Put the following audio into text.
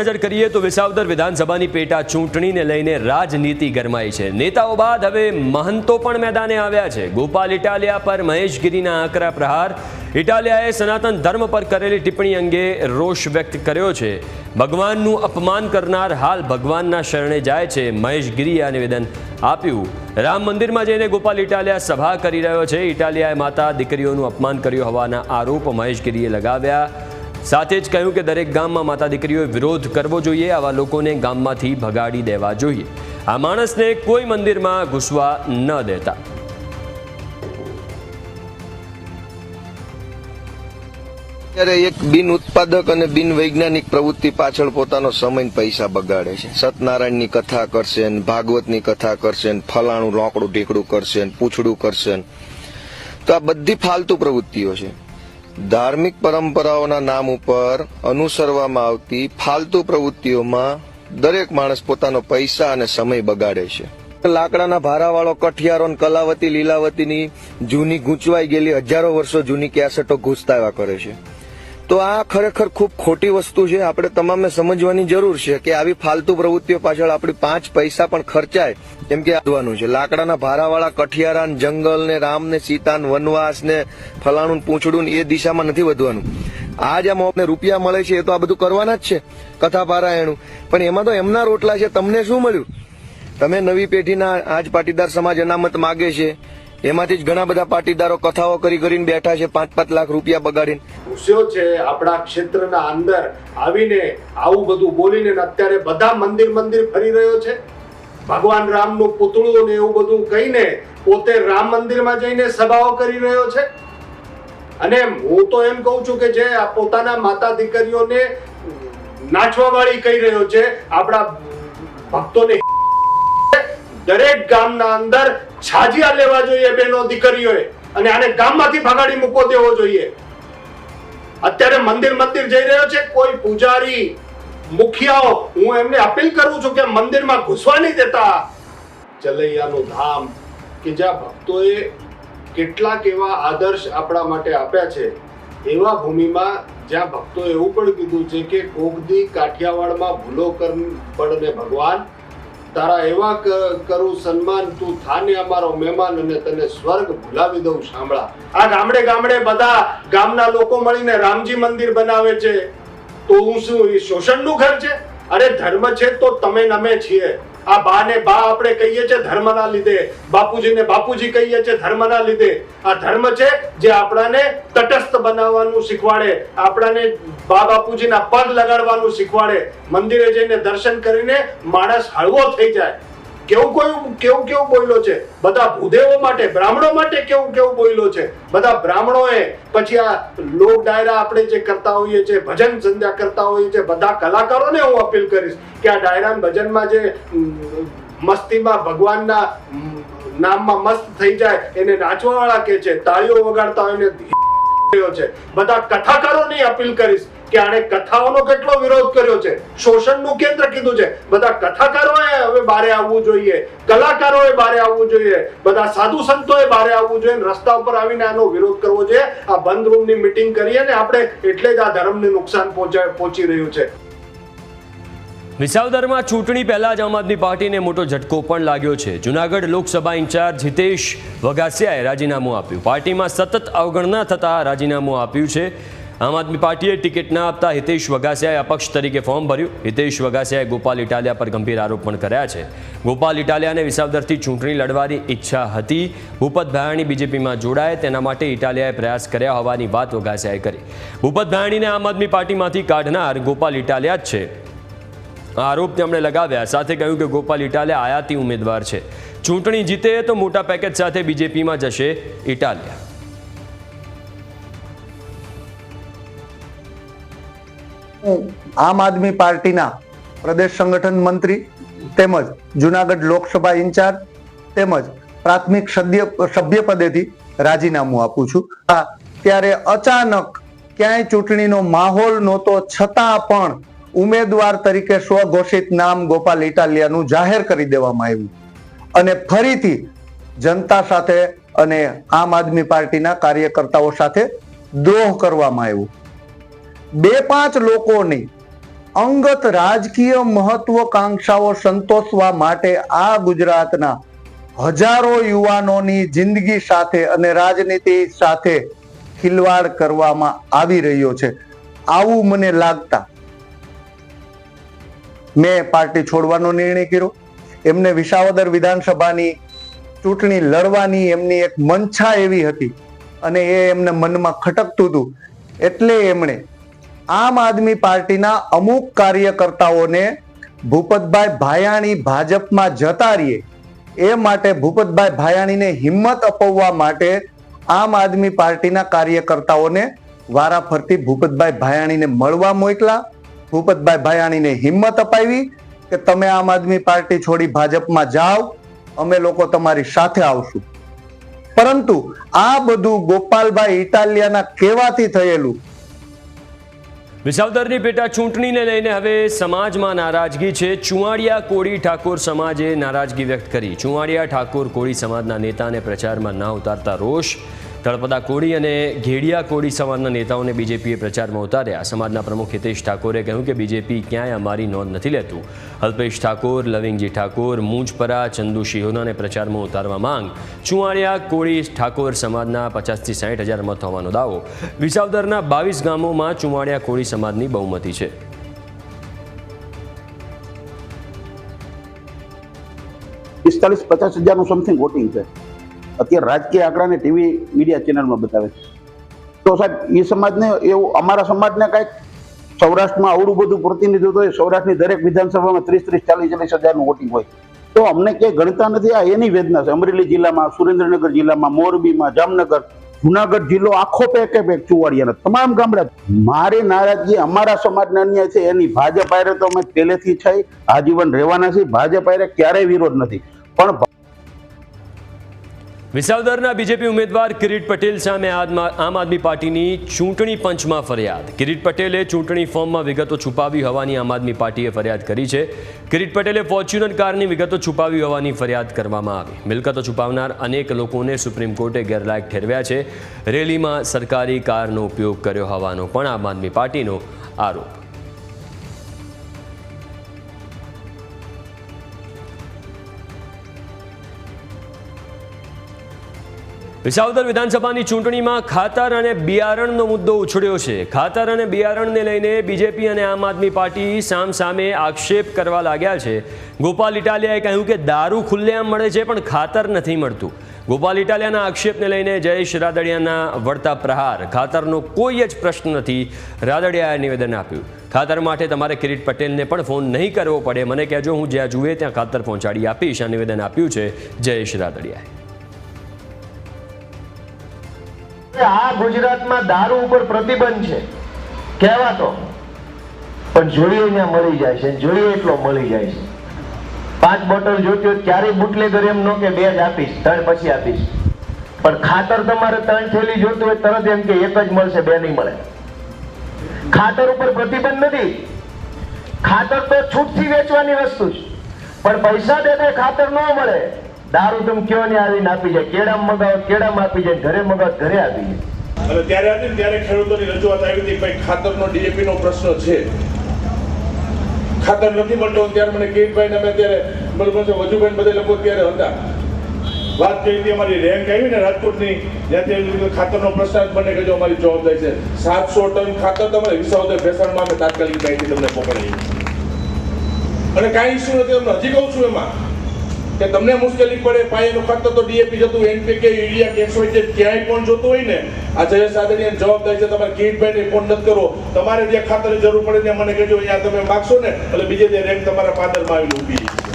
નજર કરીએ તો વિસાવદર વિધાનસભાની પેટા ચૂંટણીને લઈને રાજનીતિ ગરમાઈ છે. નેતાઓ બાદ હવે મહંતો પણ મેદાને આવ્યા છે. ગોપાલ ઇટાલિયા પર મહેશગીરીના આકરા પ્રહાર. ઇટાલિયાએ સનાતન ધર્મ પર કરેલી ટિપ્પણી અંગે રોષ વ્યક્ત કર્યો છે. ભગવાનનું અપમાન કરનાર હાલ ભગવાનના શરણે જાય છે મહેશગીરીએ આ નિવેદન આપ્યું. રામ મંદિરમાં જઈને ગોપાલ ઇટાલિયા સભા કરી રહ્યો છે. ઇટાલિયાએ માતા દીકરીઓનું અપમાન કર્યું હોવાના આરોપ મહેશગીરીએ લગાવ્યા. સાથે જ કહ્યું કે દરેક ગામમાં માતા દીકરીઓએ વિરોધ કરવો જોઈએ, આવા લોકોને ગામમાંથી ભગાડી દેવા જોઈએ. આ માણસને કોઈ મંદિરમાં ઘૂસવા ન દેતા. અત્યારે એક બિન ઉત્પાદક અને બિન વૈજ્ઞાનિક પ્રવૃત્તિ પાછળ પોતાનો સમય પૈસા બગાડે છે. સત્યનારાયણની કથા કરશે ને ભાગવતની કથા કરશે ને ફલાણું રોકડું ઢીકડું કરશે ને પૂછડું કરશે તો આ બધી ફાલતુ પ્રવૃત્તિઓ છે. ધાર્મિક પરંપરાઓના નામ ઉપર અનુસરવામાં આવતી ફાલતુ પ્રવૃત્તિઓમાં દરેક માણસ પોતાનો પૈસા અને સમય બગાડે છે. લાકડાના ભારાવાળો કઠિયારો કલાવતી લીલાવતીની જૂની ગૂંચવાઈ ગયેલી હજારો વર્ષો જૂની કેસેટો ઘૂસતા કરે છે. તો આ ખરેખર ખૂબ ખોટી વસ્તુ છે. આપણે તમામે સમજવાની જરૂર છે કે આવી ફાલતુ પ્રવૃત્તિઓ પાછળ આપણી પાંચ પૈસા પણ ખર્ચાય. કેમ કે આવવાનું છે. લાકડાના ભારાવાળા કઠિયારા જંગલ ને રામ ને સીતા વનવાસ ને ફલાણું પૂંછડું એ દિશામાં નથી વધવાનું. આ જે મોને રૂપિયા મળે છે એ તો આ બધું કરવાના જ છે. કથા પારાયણું પણ એમાં તો એમના રોટલા છે. તમને શું મળ્યું? તમે નવી પેઢીના આજ પાટીદાર સમાજ અનામત માગે છે. એમાંથી જ ઘણા બધા પાટીદારો કથાઓ કરી કરીને બેઠા છે, પાંચ પાંચ લાખ રૂપિયા બગાડીને. ઘૂસ્યો છે, આપણા ક્ષેત્રના અંદર આવીને આવું બધું બોલીને અત્યારે બધા મંદિર મંદિર ફરી રહ્યો છે? ભગવાન રામનું પૂતળું ને એવું બધું કહીને પોતે રામ મંદિરમાં જઈને સભાઓ કરી રહ્યો છે? અને હું તો એમ કહું છું કે જે આ પોતાના માતા દીકરીઓને નાચવા વાળી કહી રહ્યો છે, આપણા ભક્તોને દરેક ગામના અંદર છાજિયા લેવા જોઈએ બેનો દીકરીઓએ અને આને ગામમાંથી ભગાડી મૂકો દેવો જોઈએ. અત્યારે મંદિર મંદિર જઈ રહ્યો છે, કોઈ પૂજારી, મુખિયાઓ, હું એમને અપીલ કરું છું કે મંદિરમાં ઘૂસવા નહીં દેતા. ચલૈયાનું ધામ, કે જ્યાં ભક્તોએ કેટલાક એવા આદર્શ આપણા માટે આપ્યા છે, એવા ભૂમિમાં જ્યાં ભક્તોએ એવું પણ કીધું છે કે કોગદી કાઠિયાવાડમાં ભૂલો કર પડને ભગવાન તારા એવા કરું સન્માન તું થાને અમારો મહેમાન અને તને સ્વર્ગ ભૂલાવી દઉં સાંભળા આ ગામડે ગામડે બધા ગામના લોકો મળીને રામજી મંદિર બનાવે છે. તો હું શું, એ શોષણનું ઘર છે? અરે ધર્મ છે તો તમે નમે છીએ. આ બા ને બા આપણે કહીએ છીએ ધર્મના લીધે. બાપુજીને બાપુજી કહીએ છીએ ધર્મના લીધે. આ ધર્મ છે જે આપણાને તટસ્થ બનાવવાનું શીખવાડે. આપણાને બા બાપુજીના પગ લગાડવાનું શીખવાડે. મંદિરે જઈને દર્શન કરીને માણસ હળવો થઈ જાય. કેવું કયું કેવું કેવું બોલ્યો છે? બધા ભૂદેવો માટે, બ્રાહ્મણો માટે કેવું કેવું બોલ્યો છે? બધા બ્રાહ્મણોએ પછી આ લોક ડાયરા આપણે જે કરતા હોઈએ છીએ, ભજન સંધ્યા કરતા હોઈએ છીએ, બધા કલાકારોને હું અપીલ કરીશ કે આ ડાયરા ભજનમાં જે મસ્તીમાં ભગવાનના નામમાં મસ્ત થઈ જાય, એને નાચવા વાળા કે છે, તાળીઓ વગાડતા હોય એને છે. બધા કથાકારોની અપીલ કરીશ કે આણે કથાઓનો કેટલો વિરોધ કર્યો છે? શોષણનું કેન્દ્ર કીધું છે. બધા કથાકારોએ હવે બારે આવવું જોઈએ. કલાકારોએ બારે આવવું જોઈએ. બધા સાધુ સંતોએ બારે આવવું જોઈએ. રસ્તા ઉપર આવીને આનો વિરોધ કરવો જોઈએ આ બંધ રૂમની મીટિંગ કરીએ ને આપણે એટલે જ આ ધર્મને નુકસાન પહોંચા- રહ્યું છે. વિસાવદરમાં ચૂંટણી પહેલા જ આમ આદમી પાર્ટીને મોટો ઝટકો પણ લાગ્યો છે. જુનાગઢ લોકસભા ઇન્ચાર્જ હિતેશ વઘાસિયાએ રાજીનામું આપ્યું. પાર્ટીમાં સતત અવગણના થતા રાજીનામું આપ્યું છે. આમ આદમી પાર્ટીએ ટિકિટ ના આપતા હિતેશ વઘાસિયાએ અપક્ષ તરીકે ફોર્મ ભર્યું. હિતેશ વઘાસિયાએ ગોપાલ ઇટાલિયા પર ગંભીર આરોપ પણ કર્યા છે. ગોપાલ ઇટાલિયાને વિસાવદરથી ચૂંટણી લડવાની ઈચ્છા હતી. ભૂપત ભાયાણી બીજેપીમાં જોડાય, તેના માટે ઇટાલિયાએ પ્રયાસ કર્યા હોવાની વાત વઘાસિયાએ કરી. ભૂપત ભાયાણીને આમ આદમી પાર્ટીમાંથી કાઢનાર ગોપાલ ઇટાલિયા જ છે. આરોપ તેમણે લગાવ્યા, સાથે કહ્યું કે ગોપાલ ઇટાલિયા આયાતી ઉમેદવાર છે. ચૂંટણી જીતે તો મોટા પેકેજ સાથે બીજેપીમાં જશે ઇટાલિયા. આમ આદમી પાર્ટીના પ્રદેશ સંગઠન મંત્રી તેમજ જુનાગઢ લોકસભા ઇન્ચાર્જ તેમજ પ્રાથમિક સભ્ય પદેથી રાજીનામું આપું છું. આ ત્યારે અચાનક ક્યાંય ચૂંટણીનો માહોલ નહોતો, છતાં પણ ઉમેદવાર તરીકે સ્વઘોષિત નામ ગોપાલ ઇટાલિયાનું જાહેર કરી દેવામાં આવ્યું. અને ફરીથી જનતા સાથે અને આમ આદમી પાર્ટીના કાર્યકર્તાઓ સાથે દ્રોહ કરવામાં આવ્યો. બે પાંચ લોકોની અંગત રાજકીય મહત્વકાંક્ષાઓ સંતોષવા માટે આ ગુજરાતના હજારો યુવાનોની જિંદગી સાથે અને રાજનીતિ સાથે ખિલવાડ કરવામાં આવી રહ્યો છે. આવું મને લાગતા મેં પાર્ટી છોડવાનો નિર્ણય કર્યો. એમને વિસાવદર વિધાનસભાની ચૂંટણી લડવાની એમની એક મંછા એવી હતી અને એ એમને મનમાં ખટકતું હતું. એટલે એમણે આમ આદમી પાર્ટીના અમુક કાર્યકર્તાઓને ભૂપતભાઈ ભાયાણી ભાજપમાં જતા રહીએ, એ માટે ભૂપતભાઈ ભાયાણીને હિંમત અપાવવા માટે આમ આદમી પાર્ટીના કાર્યકર્તાઓને વારાફરતી ભૂપતભાઈ ભાયાણીને મળવા મોકલા. ભૂપતભાઈ ભાયાણીને હિંમત અપાવી કે તમે આમ આદમી પાર્ટી છોડી ભાજપમાં જાઓ, અમે લોકો તમારી સાથે આવશું. પરંતુ આ બધું ગોપાલભાઈ ઇટાલિયાના કહેવાથી થયેલું વિસાવદરની પેટા ચૂંટણીને લઈને હવે સમાજમાં નારાજગી છે. ચુવાડિયા કોળી ઠાકોર સમાજે નારાજગી વ્યક્ત કરી. ચુવાડિયા ઠાકોર કોળી સમાજના નેતાને પ્રચારમાં ના ઉતારતા રોષ તળપદા કોળી અને ઘેડિયા કોળી સમાજના નેતાઓને બીજેપીએ પ્રચારમાં ઉતાર્યા. સમાજના પ્રમુખ હિતેશ ઠાકોરે કહ્યું કે બીજેપી ક્યાંય અમારી નોંધ નથી લેતું. અલ્પેશ ઠાકોર, લવિંગજી ઠાકોર મૂંજપરા ચંદુ શિહોનાને પ્રચારમાં ઉતારવા માંગ. ચુવાડિયા કોળી ઠાકોર સમાજના પચાસથી સાઠ હજાર મત હોવાનો દાવો. વિસાવદરના બાવીસ ગામોમાં ચુવાડિયા કોળી સમાજની બહુમતી છે. પિસ્તાલીસ પચાસ હજારનું સમથિંગ વોટિંગ છે. અત્યારે રાજકીય આંકડાને ટીવી મીડિયા ચેનલમાં બતાવે છે. તો સાહેબ એ સમાજને એવું, અમારા સમાજને કાંઈક સૌરાષ્ટ્રમાં આવડું બધું પ્રતિનિધિત્વ હોય, સૌરાષ્ટ્રની દરેક વિધાનસભામાં ત્રીસ ત્રીસ ચાલીસ ચાલીસ હજારનું વોટિંગ હોય. તો અમને ક્યાંય ગણતા નથી, આ એની વેદના છે. અમરેલી જિલ્લામાં, સુરેન્દ્રનગર જિલ્લામાં, મોરબીમાં, જામનગર, જુનાગઢ જિલ્લો આખો પેકે પેક ચુવાડિયાના તમામ ગામડા મારી નારાજગી, અમારા સમાજને અન્યાય છે, એની ભાજપ આયરે તો અમે પહેલેથી છે. આજીવન રહેવાના છીએ. ભાજપ આયરે ક્યારેય વિરોધ નથી. પણ વિસાવદરના બીજેપી ઉમેદવાર કિરીટ પટેલ સામે આમ આદમી પાર્ટીની ચૂંટણી પંચમાં ફરિયાદ. કિરીટ પટેલે ચૂંટણી ફોર્મમાં વિગતો છુપાવી હોવાની આમ આદમી પાર્ટીએ ફરિયાદ કરી છે. કિરીટ પટેલે ફોર્ચ્યુનર કારની વિગતો છુપાવી હોવાની ફરિયાદ કરવામાં આવી. મિલકતો છુપાવનાર અનેક લોકોને સુપ્રીમ કોર્ટે ગેરલાયક ઠેરવ્યા છે. રેલીમાં સરકારી કારનો ઉપયોગ કર્યો હોવાનો પણ આમ આદમી પાર્ટીનો આરોપ. વિસાવદર વિધાનસભાની ચૂંટણીમાં ખાતર અને બિયારણનો મુદ્દો ઉછળ્યો છે. ખાતર અને બિયારણને લઈને બીજેપી અને આમ આદમી પાર્ટી સામ સામે આક્ષેપ કરવા લાગ્યા છે. ગોપાલ ઇટાલિયાએ કહ્યું કે દારૂ ખુલ્લેઆમ મળે છે, પણ ખાતર નથી મળતું. ગોપાલ ઇટાલિયાના આક્ષેપને લઈને જયેશ રાદડિયાના વળતા પ્રહાર. ખાતરનો કોઈ જ પ્રશ્ન નથી, રાદડિયાએ નિવેદન આપ્યું. ખાતર માટે તમારે કિરીટ પટેલને પણ ફોન નહીં કરવો પડે. મને કહેજો, હું જ્યાં જુએ ત્યાં ખાતર પહોંચાડી આપીશ. આ નિવેદન આપ્યું છે જયેશ રાદડિયાએ. આ ગુજરાતમાં દારૂ ઉપર પ્રતિબંધ છે. કહેવાતો. પણ જોઈએ ત્યાં મળી જાય છે. જોઈએ એટલો મળી જાય છે. પાંચ બોટલ જોતી હોય ક્યારેય બુટલેગર એમ નો કે બે જ આપીશ, ત્રણ પછી આપીશ. પણ ખાતર તમારે ત્રણ થેલી જોતું હોય તરત એમ કે એક જ મળશે, બે નહીં મળે. ખાતર ઉપર પ્રતિબંધ નથી. ખાતર તો છૂટથી વેચવાની વસ્તુ છે. પણ પૈસા દેને ખાતર ન મળે. દારૂ તમે કયો ને આવીને આપી જાય? કેળામાં મગાવો, કેળામાં આપી જાય, ઘરે મગાવો, ઘરે આપી જાય. અને ત્યારે હતી ત્યારે ખેડૂતોની રજૂઆત આવી હતી ભાઈ ખાતરનો ડીએપી નો પ્રશ્ન છે. ખાતર નથી મળતો ત્યારે મને કિરીટભાઈ ને અમે ત્યારે બરોબર વજુભાઈ બધા લોકો ત્યારે હતા. વાત કરી હતી અમારી રેન્ક આવી ને રાજકોટની, જ્યાંથી ખાતરનો પ્રશ્ન બને કે જો અમારી જવાબદારી છે. સાતસો ટન ખાતર તમારે વિસાવદર ભેસાણમાં અમે તાત્કાલિક માહિતી તમને પકડાવી અને કાંઈ ઇસ્યુ નથી, તમને હજી કહું છું એમાં. કે તમને મુશ્કેલી પડે પાયાનું ખાતર તો ડીએપી જતું એનપીકે યુરિયા કે એક્સવાય જે ક્યાંય પણ જોતું હોય ને, આ જય સાદડીયાની જવાબદારી છે, તમારે કીટભાઈને ફોન નથી કરો તમારે જે ખાતરની જરૂર પડે ત્યાં મને કહેજો, અહીંયા તમે માગશો ને, એટલે બીજે જે રેન્ક તમારા પાદરમાં આવીને ઊભી